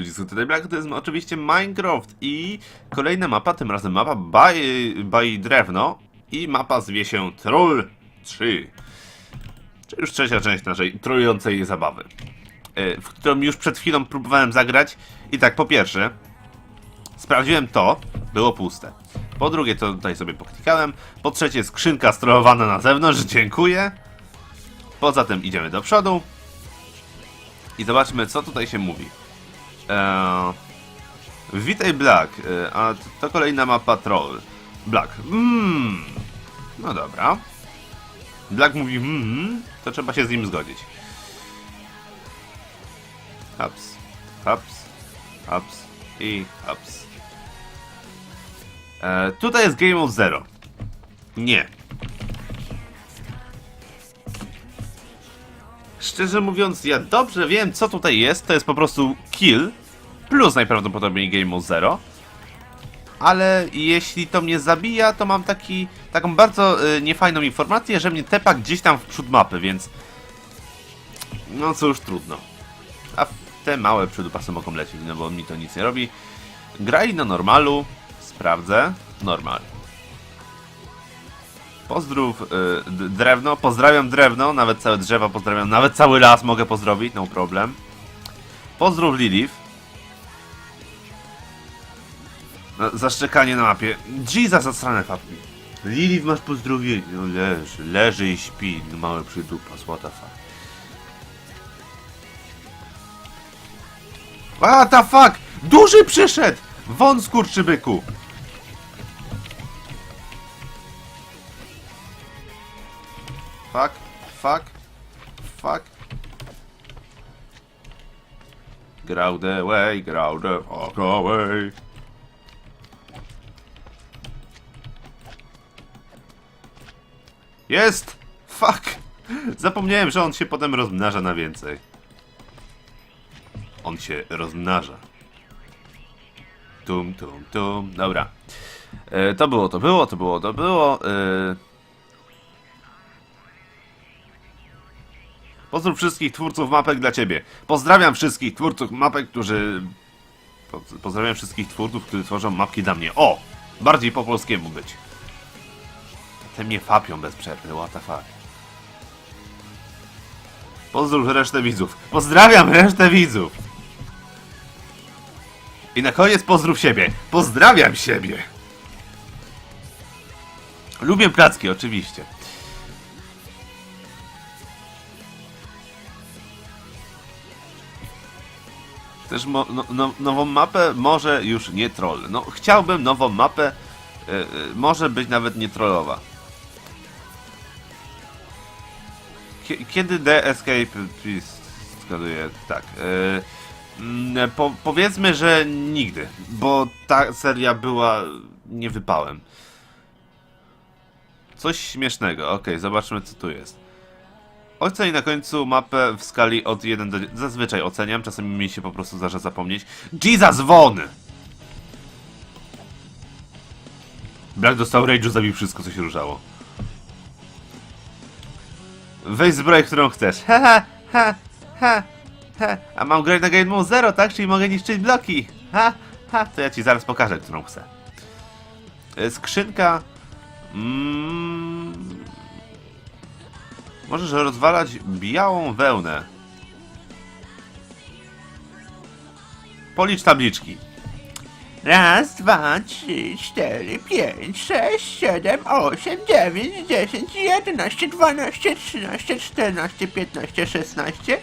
ludziska, tutaj Black, to jest oczywiście Minecraft i kolejna mapa, tym razem mapa by, by Drewno i mapa zwie się Troll 3. Czy już trzecia część naszej trolującej zabawy, e, w którą już przed chwilą próbowałem zagrać i tak, po pierwsze, sprawdziłem to, było puste. Po drugie, to tutaj sobie poklikałem. Po trzecie, skrzynka strolowana na zewnątrz, dziękuję. Poza tym idziemy do przodu. I zobaczmy, co tutaj się mówi. Eee, witaj Black, eee, a to kolejna mapa Troll. Black, mmm. No dobra. Black mówi, mmm, to trzeba się z nim zgodzić. Haps, haps, haps i haps. Eee, tutaj jest Game of Zero. Nie. Szczerze mówiąc, ja dobrze wiem, co tutaj jest. To jest po prostu kill, plus najprawdopodobniej Game of Zero. Ale jeśli to mnie zabija, to mam taki, taką bardzo y, niefajną informację, że mnie tepa gdzieś tam w przód mapy, więc... No cóż, trudno. A te małe przydupasy mogą lecieć, no bo mi to nic nie robi. Graj na normalu, sprawdzę, normal. Pozdrów y, drewno, pozdrawiam drewno, nawet całe drzewa pozdrawiam, nawet cały las mogę pozdrowić, no problem. Pozdrów Lilith. Zaszczekanie na mapie. Jesus, zasrane papki. Lilith masz pozdrowienie. No leży, leży i śpi, no, mały przydupas, what the fuck. What the fuck! Duży przyszedł! Won skurczybyku! Fuck, fuck, fuck. Grał the way, the fuck away. Jest! Fuck! Zapomniałem, że on się potem rozmnaża na więcej. On się rozmnaża. Tum, tum, tum. Dobra. E, to było, to było, to było, to było. E... Pozdrów wszystkich twórców mapek dla ciebie. Pozdrawiam wszystkich twórców mapek, którzy... Po- Pozdrawiam wszystkich twórców, którzy tworzą mapki dla mnie. O! Bardziej po polskiemu być. Te mnie fapią bez przerwy, what the fuck. Pozdrów resztę widzów. Pozdrawiam resztę widzów. I na koniec pozdrów siebie. Pozdrawiam siebie. Lubię placki, oczywiście. Też no, no, nową mapę może już nie troll. No chciałbym nową mapę, e, może być nawet nie trollowa. Kiedy The Escape please, zgaduję, tak. e, mm, po, powiedzmy, że nigdy, bo ta seria była nie wypałem. Coś śmiesznego, okej, zobaczmy co tu jest. Oceń na końcu mapę w skali od 1 do... Zazwyczaj oceniam, czasami mi się po prostu zdarza zapomnieć. Jesus Won! Black dostał rage'u, zabił wszystko, co się ruszało. Weź zbroję, którą chcesz. Ha, ha, ha, ha. A mam grać na Game Mode Zero, tak? Czyli mogę niszczyć bloki. Ha, ha. To ja ci zaraz pokażę, którą chcę. E, Skrzynka... Mm... Możesz rozwalać białą wełnę. Policz tabliczki. Raz, dwa, trzy, cztery, pięć, sześć, siedem, osiem, dziewięć, dziesięć, jedenaście, dwanaście, trzynaście, czternaście, piętnaście, szesnaście.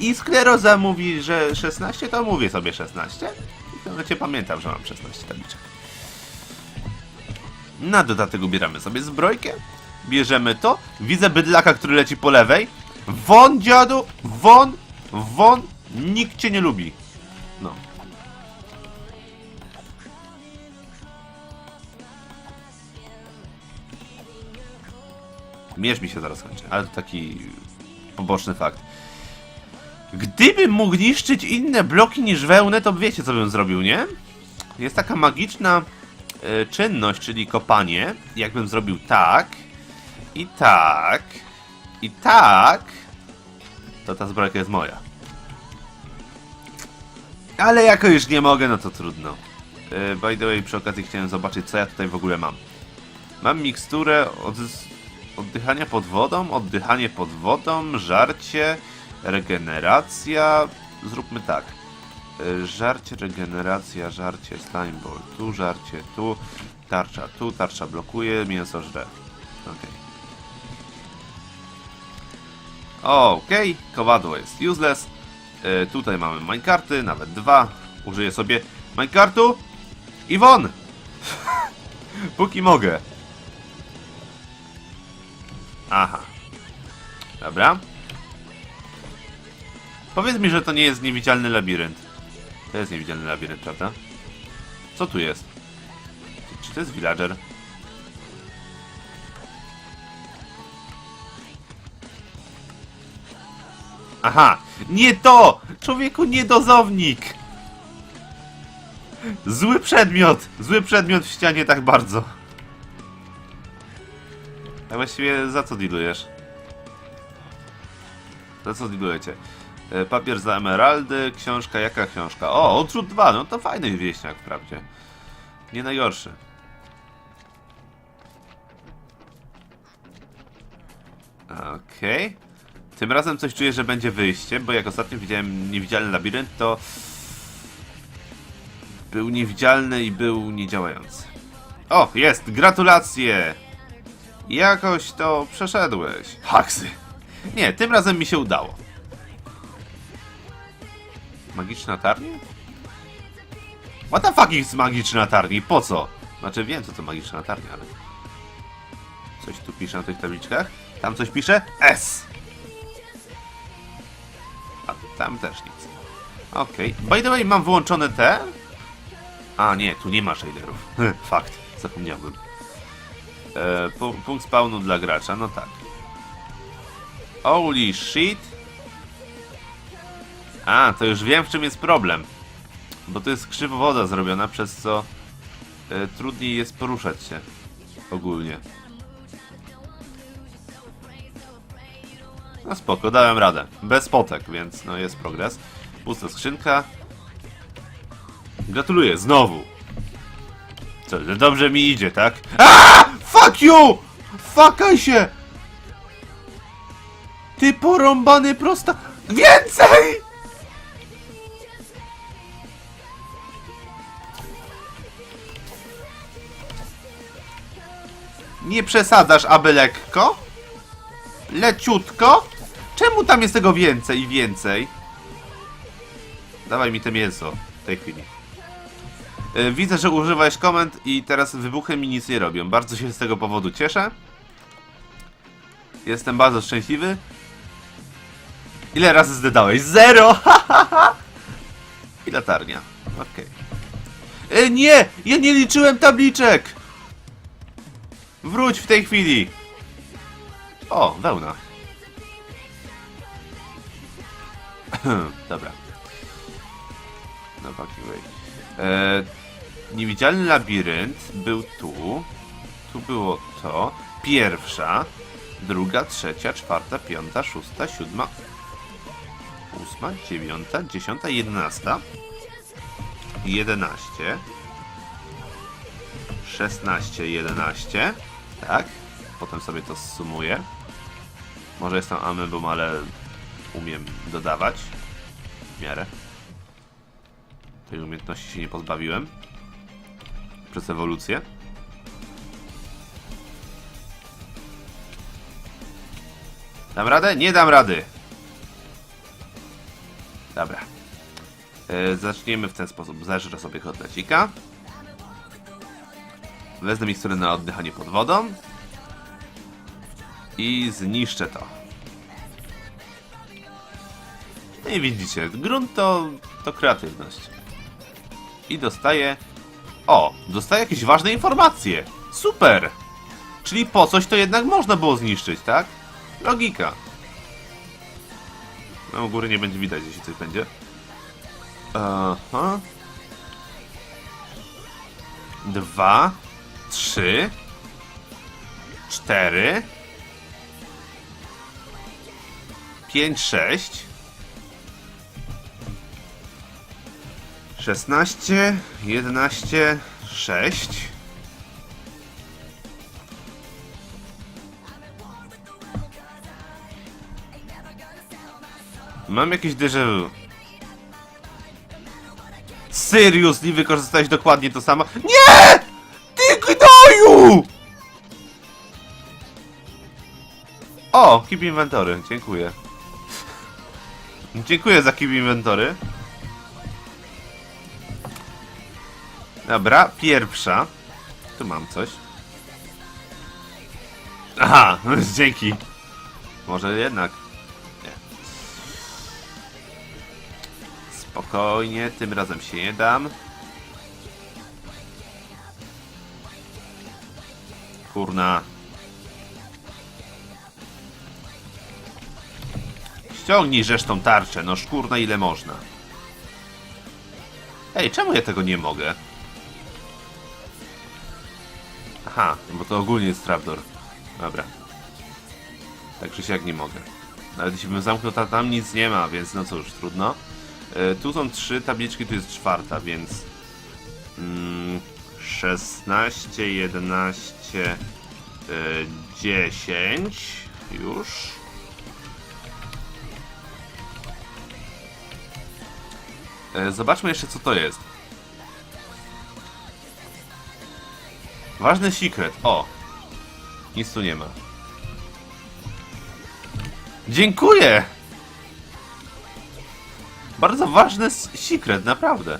I skleroza mówi, że 16, to mówię sobie 16. I to cię pamiętam, że mam 16 tabliczek. Na dodatek ubieramy sobie zbrojkę. Bierzemy to. Widzę bydlaka, który leci po lewej. Won, dziadu! Won! Won! Nikt cię nie lubi. No. Mierz mi się zaraz kończy, ale to taki poboczny fakt. Gdybym mógł niszczyć inne bloki niż wełnę, to wiecie co bym zrobił, nie? Jest taka magiczna e, czynność, czyli kopanie. Jakbym zrobił tak i tak i tak, to ta zbrojka jest moja. Ale jako już nie mogę, no to trudno. E, By the way, przy okazji chciałem zobaczyć, co ja tutaj w ogóle mam. Mam miksturę od, oddychania pod wodą, oddychanie pod wodą, żarcie, regeneracja. Zróbmy tak. E, Żarcie, regeneracja, żarcie, slime ball. Tu żarcie, tu. Tarcza, tu, tarcza blokuje, mięso żre. Okej. Okej, kowadło jest useless. E, tutaj mamy minecarty, nawet dwa. Użyję sobie minecartu i won! Póki mogę. Aha. Dobra. Powiedz mi, że to nie jest niewidzialny labirynt. To jest niewidzialny labirynt, prawda? Co tu jest? Czy to jest villager? Aha! Nie to! Człowieku, niedozownik! Zły przedmiot! Zły przedmiot w ścianie tak bardzo. A właściwie za co dealujesz? Za co dealujecie? E, Papier za emeraldy, książka, jaka książka? O, odrzut 2, no to fajny wieśniak wprawdzie. Nie najgorszy. Okej. Tym razem coś czuję, że będzie wyjście, bo jak ostatnio widziałem niewidzialny labirynt, to był niewidzialny i był niedziałający. O, jest! Gratulacje! Jakoś to przeszedłeś. Haksy. Nie, tym razem mi się udało. Magiczna tarnia? What the fuck jest magiczna tarnia? Po co? Znaczy wiem, co to magiczna tarnia, ale... Coś tu pisze na tych tabliczkach? Tam coś pisze? S! A tam też nic. Okej. By the way, mam wyłączone te? A nie, tu nie ma shaderów. Fakt, zapomniałbym. E, pu- punkt spawnu dla gracza, no tak. Holy shit. A, to już wiem w czym jest problem. Bo to jest krzywowoda zrobiona, przez co e, trudniej jest poruszać się. Ogólnie. No spoko, dałem radę. Bez potek, więc no jest progres. Pusta skrzynka. Gratuluję, znowu. Co, dobrze mi idzie, tak? A! Fuck you! Fuckaj się! Ty porąbany prosta... Więcej! Nie przesadzasz, aby lekko? Leciutko? Czemu tam jest tego więcej i więcej? Dawaj mi to mięso w tej chwili. E, Widzę, że używałeś komend i teraz wybuchy mi nic nie robią. Bardzo się z tego powodu cieszę. Jestem bardzo szczęśliwy. Ile razy zdedałeś? Zero! I latarnia. Okej. E, Nie! Ja nie liczyłem tabliczek! Wróć w tej chwili! O, wełna. Dobra. No fucking way. E, niewidzialny labirynt był tu. Tu było to. Pierwsza, druga, trzecia, czwarta, piąta, szósta, siódma, ósma, dziewiąta, dziesiąta, jedenasta. Jedenaście. Szesnaście, jedenaście. Tak. Potem sobie to zsumuję. Może jestem amebą, ale umiem dodawać. W miarę. Tej umiejętności się nie pozbawiłem. Przez ewolucję. Dam radę? Nie dam rady! Dobra. E, zaczniemy w ten sposób. Zeżrę sobie kotlecika. Wezmę miksturę na oddychanie pod wodą. I zniszczę to. No i widzicie, grunt to, to kreatywność. I dostaję... O, dostaję jakieś ważne informacje. Super! Czyli po coś to jednak można było zniszczyć, tak? Logika. No, u góry nie będzie widać, jeśli coś będzie. Aha. Dwa. Trzy. Cztery. Pięć, sześć. 16, 11, 6. Mam jakieś déjà vu. Seriously wykorzystałeś dokładnie to samo? Nie! Ty gnoju! O, keep inventory, dziękuję. Dziękuję za keep inventory. Dobra, pierwsza. Tu mam coś. Aha, dzięki. Może jednak. Nie. Spokojnie, tym razem się nie dam. Kurna. Ściągnij żeż tą tarczę, no szkurna ile można. Ej, czemu ja tego nie mogę? Aha, bo to ogólnie jest trapdoor. Dobra. Także się jak nie mogę. Nawet jeśli bym zamknął, to tam nic nie ma, więc no cóż, trudno. E, tu są trzy tabliczki, tu jest czwarta, więc... Mm, 16, 11, e, 10... Już. E, Zobaczmy jeszcze co to jest. Ważny secret. O! Nic tu nie ma. Dziękuję! Bardzo ważny secret, naprawdę.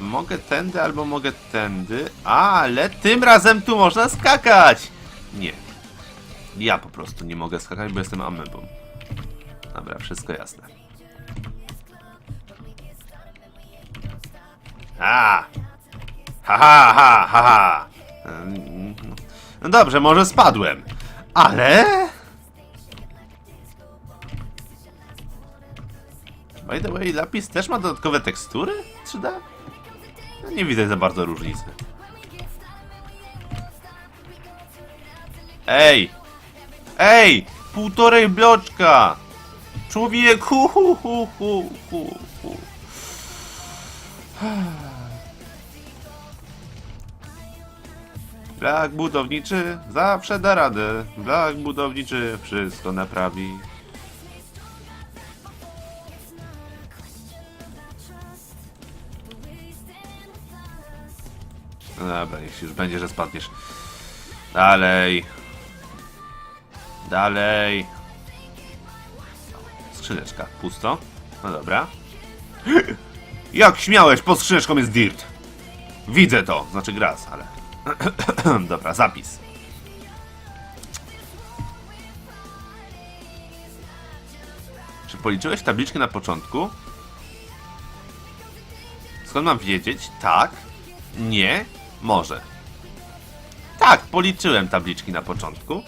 Mogę tędy albo mogę tędy, ale tym razem tu można skakać! Nie. Ja po prostu nie mogę skakać, bo jestem amebą. Dobra, wszystko jasne. A! Ha ha ha ha dobrze, może spadłem, ale... By the way, lapis też ma dodatkowe tekstury 3D? No nie widzę za bardzo różnicy. Ej! Ej! Półtorej bloczka! Człowieku! Hu, hu, hu, hu, hu. Brak budowniczy zawsze da radę. Brak budowniczy wszystko naprawi. No dobra, jeśli już będzie, że spadniesz. Dalej. Dalej. Skrzyneczka. Pusto. No dobra. Jak śmiałeś, pod skrzyneczką jest dirt. Widzę to, znaczy gras, ale... Dobra, zapis. Czy policzyłeś tabliczkę na początku? Skąd mam wiedzieć? Tak. Nie. Może. Tak, policzyłem tabliczki na początku.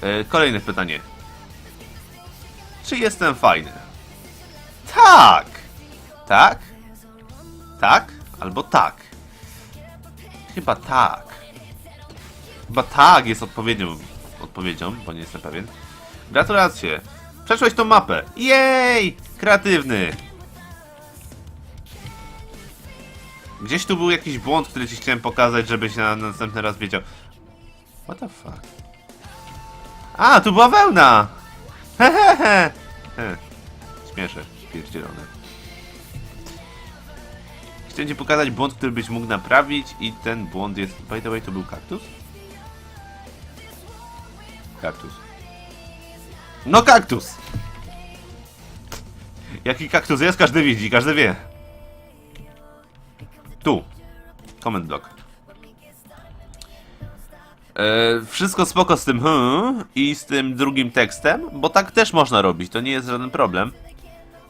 E, kolejne pytanie. Czy jestem fajny? Tak! Tak? Tak? Albo tak? Chyba tak. Chyba tak jest odpowiedzią, odpowiedzią, bo nie jestem pewien. Gratulacje. Przeszłeś tą mapę. Jej! Kreatywny. Gdzieś tu był jakiś błąd, który ci chciałem pokazać, żebyś na następny raz wiedział. What the fuck? A, tu była wełna! Hehehe! He. Śmieszę, pierdzielone. Chciałem ci pokazać błąd, który byś mógł naprawić i ten błąd jest... By the way, to był kaktus? Kaktus. No kaktus! Jaki kaktus jest, każdy widzi, każdy wie. Tu. Comment block. E, wszystko spoko z tym hmm i z tym drugim tekstem, bo tak też można robić, to nie jest żaden problem.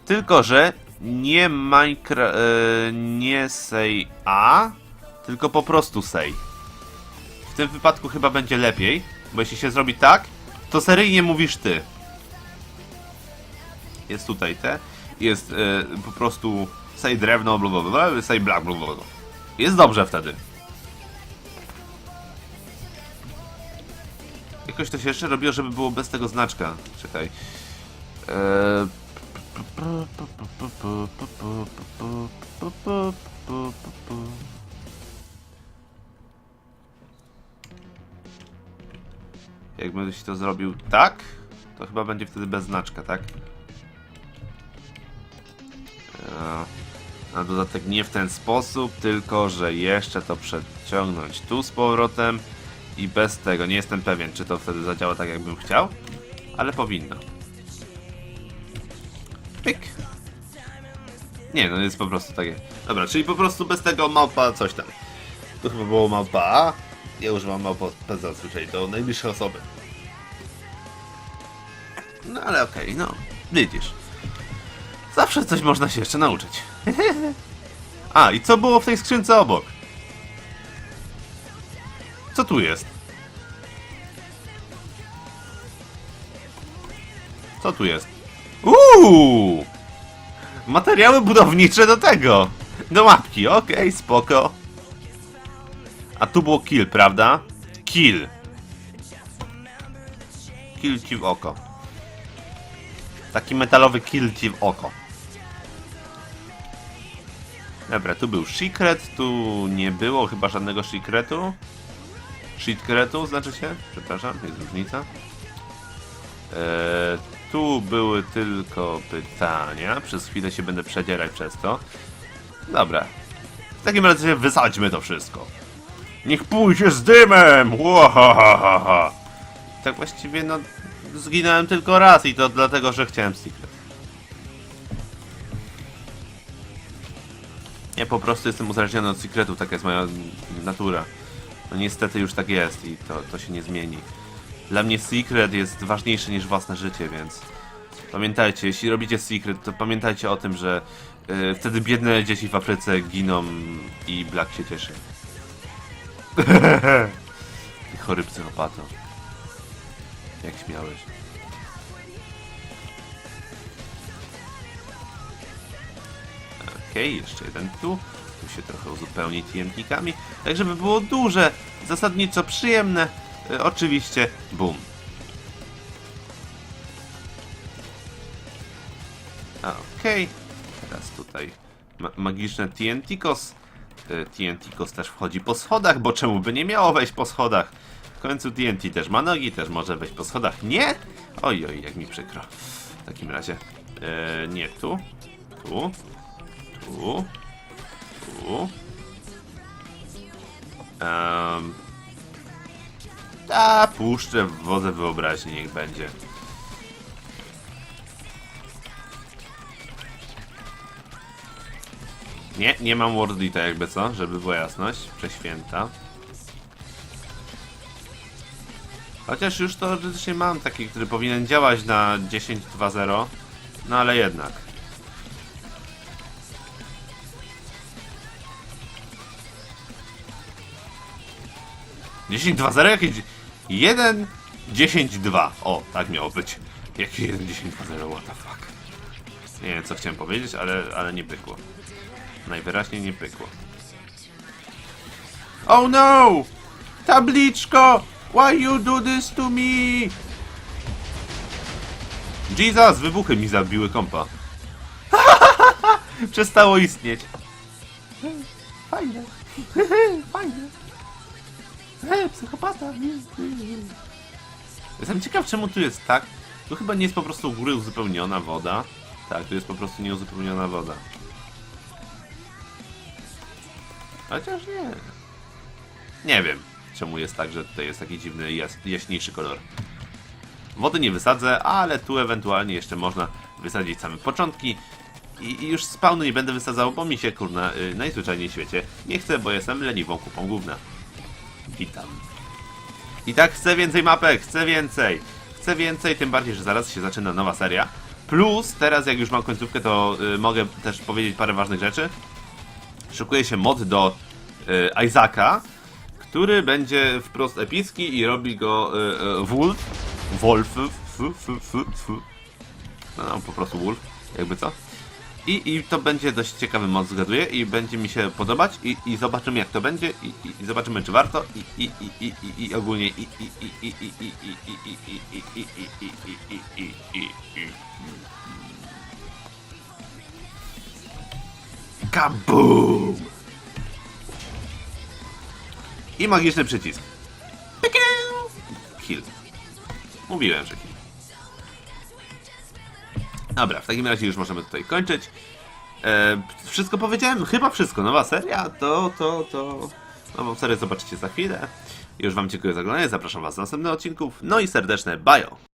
Tylko, że nie Minecraft, e, nie say a, tylko po prostu say. W tym wypadku chyba będzie lepiej, bo jeśli się zrobi tak, to seryjnie mówisz ty. Jest tutaj te, jest e, po prostu say drewno, bla bla bla, say black, bla bla bla. Jest dobrze wtedy. Jakoś to się jeszcze robiło, żeby było bez tego znaczka. Czekaj. Jakbyś to zrobił tak, to chyba będzie wtedy bez znaczka, tak? A, na dodatek nie w ten sposób, tylko że jeszcze to przeciągnąć tu z powrotem i bez tego. Nie jestem pewien, czy to wtedy zadziała tak, jakbym chciał, ale powinno. Pyk. Nie, no jest po prostu takie. Dobra, czyli po prostu bez tego małpa coś tam. To chyba było małpa A. Ja używam małpa P zazwyczaj do najbliższej osoby. No ale okej, no. Widzisz. Zawsze coś można się jeszcze nauczyć. A, i co było w tej skrzynce obok? Co tu jest? Co tu jest? Uuu! Materiały budownicze do tego! Do mapki, okej, spoko. A tu było kill, prawda? Kill. Kill ci w oko. Taki metalowy kill ci w oko. Dobra, tu był secret, tu nie było chyba żadnego secretu. Secretu znaczy się? Przepraszam, jest różnica. Eee, tu były tylko pytania. Przez chwilę się będę przedzierać przez to. Dobra. W takim razie wysadźmy to wszystko. Niech pójdzie z dymem! Łahahaha. Tak właściwie no zginąłem tylko raz i to dlatego, że chciałem secret. Ja po prostu jestem uzależniony od secretu, taka jest moja natura. No niestety już tak jest i to, to się nie zmieni. Dla mnie secret jest ważniejszy niż własne życie, więc pamiętajcie, jeśli robicie secret, to pamiętajcie o tym, że y, wtedy biedne dzieci w Afryce giną i Black się cieszy. Chory psychopato. Jak śmiałeś. Okej, jeszcze jeden tu. Tu się trochę uzupełni TNT-kami. Tak, żeby było duże, zasadniczo przyjemne. E, oczywiście, boom. Okej, teraz tutaj ma magiczne TNT-kos. E, TNT-kos też wchodzi po schodach, bo czemu by nie miało wejść po schodach? W końcu TNT też ma nogi, też może wejść po schodach. Nie? Oj, oj, jak mi przykro. W takim razie, e, nie tu, tu, tu, tu. Um, a, puszczę w wodze wyobraźni, niech będzie. Nie, nie mam Wordlita jakby co, żeby była jasność. Prześwięta. Chociaż już teoretycznie mam taki, który powinien działać na 10.2.0. No ale jednak. Dziesięć dwa zero jakieś. Jeden dziesięć dwa. O, tak miało być. Jaki jeden dziesięć dwa zero, what the fuck. Nie wiem co chciałem powiedzieć, ale, ale nie pykło. Najwyraźniej nie pykło. Oh no! Tabliczko! Why you do this to me? Jesus, wybuchy mi zabiły kompa. Przestało istnieć. Fajne. Fajne. E, psychopata. Jestem ciekaw, czemu tu jest tak. Tu chyba nie jest po prostu u góry uzupełniona woda. Tak, tu jest po prostu nieuzupełniona woda. Chociaż nie. Nie wiem, czemu jest tak, że tutaj jest taki dziwny, jas jaśniejszy kolor. Wody nie wysadzę, ale tu ewentualnie jeszcze można wysadzić same początki. I, i już spawnu nie będę wysadzał, bo mi się kurna y, najzwyczajniej w świecie nie chcę, bo jestem leniwą kupą gówna. Witam. I tak chcę więcej mapek, chcę więcej. Chcę więcej, tym bardziej, że zaraz się zaczyna nowa seria. Plus, teraz jak już mam końcówkę, to y, mogę też powiedzieć parę ważnych rzeczy. Szykuje się mod do y, Isaaca, który będzie wprost epicki i robi go y, y, Wolf. Wolf. F, f, f, f. No, no, po prostu Wolf, jakby co. I, I to będzie dość ciekawy mod, zgaduję, i będzie mi się podobać, i, i zobaczymy jak to będzie, i, i, i zobaczymy czy warto, i, i, i, i, i, i ogólnie, i, i, i, i, i, i, i, i, i, i, i, i, i, i, i, i, i, i, Kabum! I magiczny przycisk. Kill. Mówiłem, że kill. Dobra, w takim razie już możemy tutaj kończyć. E, wszystko powiedziałem? Chyba wszystko. Nowa seria? To, to, to... Nową serię zobaczycie za chwilę. Już wam dziękuję za oglądanie, zapraszam was do następnych odcinków. No i serdeczne bajo!